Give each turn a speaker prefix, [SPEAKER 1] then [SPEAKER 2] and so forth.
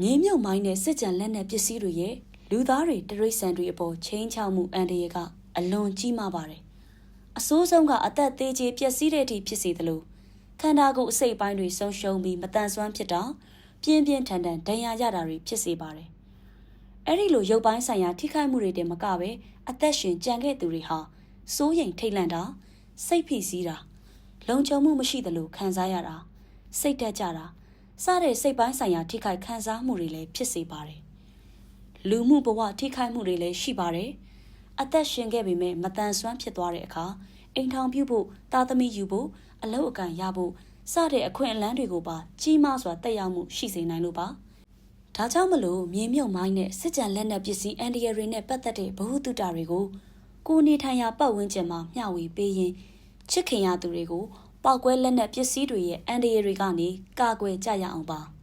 [SPEAKER 1] ငင်းမြုပ်မိုင်းတဲ့စစ်ကြံလက်နက်ပစ္စည်းတွေရဲ့လူသားတွေတရိษံတွေအပေါ်ချင်းချောက်မှုအန်တရကအလွန်ကြီးမားပါတယ်။အဆိုးဆုံးကအသက်သေးချေပျက်စီးတဲ့အထိဖြစ်စေသလိုခန္ဓာကိုယ်အစိတ်အပိုင်းတွေဆုံးရှုံးပြီးမတန်ဆွမ်းဖြစ်တာပြင်းပြင်းထန်ထန်ဒဏ်ရာရတာတွေဖြစ်စေပါတယ်။အဲ့ဒီလိုရုပ်ပိုင်းဆိုင်ရာထိခိုက်မှုတွေတည်းမကပဲအသက်ရှင်ကြံခဲ့သူတွေဟာစိုးရိမ်ထိတ်လန့်တာစိတ်ဖိစီးတာလုံခြုံမှုမရှိသလိုခံစားရတာစိတ်တက်ကြတာ စတဲ့စိတ်ပိုင်းဆိုင်ရာထိခိုက်ခံစားမှုတွေလည်းဖြစ်စေပါတယ်။လူမှုဘဝထိခိုက်မှုတွေလည်းရှိပါတယ်။အသက်ရှင်ခဲ့ပေမဲ့မတန်ဆွမ်းဖြစ်သွားတဲ့အခါအိမ်ထောင်ပြုဖို့တာသမီယူဖို့အလုပ်အကံရဖို့စတဲ့အခွင့်အလမ်းတွေကိုပါကြီးမားစွာတက်ရောက်မှုရှိစေနိုင်လို့ပါ။ဒါကြောင့်မလို့မြေမြုပ်မိုင်းနဲ့စစ်ကြံလက်နက်ပစ္စည်းအန်ဒီရတွေနဲ့ပတ်သက်တဲ့ဗဟုသုတတွေကိုကိုယ်နေထိုင်ရာပတ်ဝန်းကျင်မှာမျှဝေပေးရင်ချစ်ခင်ရသူတွေကို ပောက်ကွဲလက်နက်ပစ္စည်းတွေရဲ့အန်ဒီရတွေကနေကာကွယ်ကြရအောင်ပါ။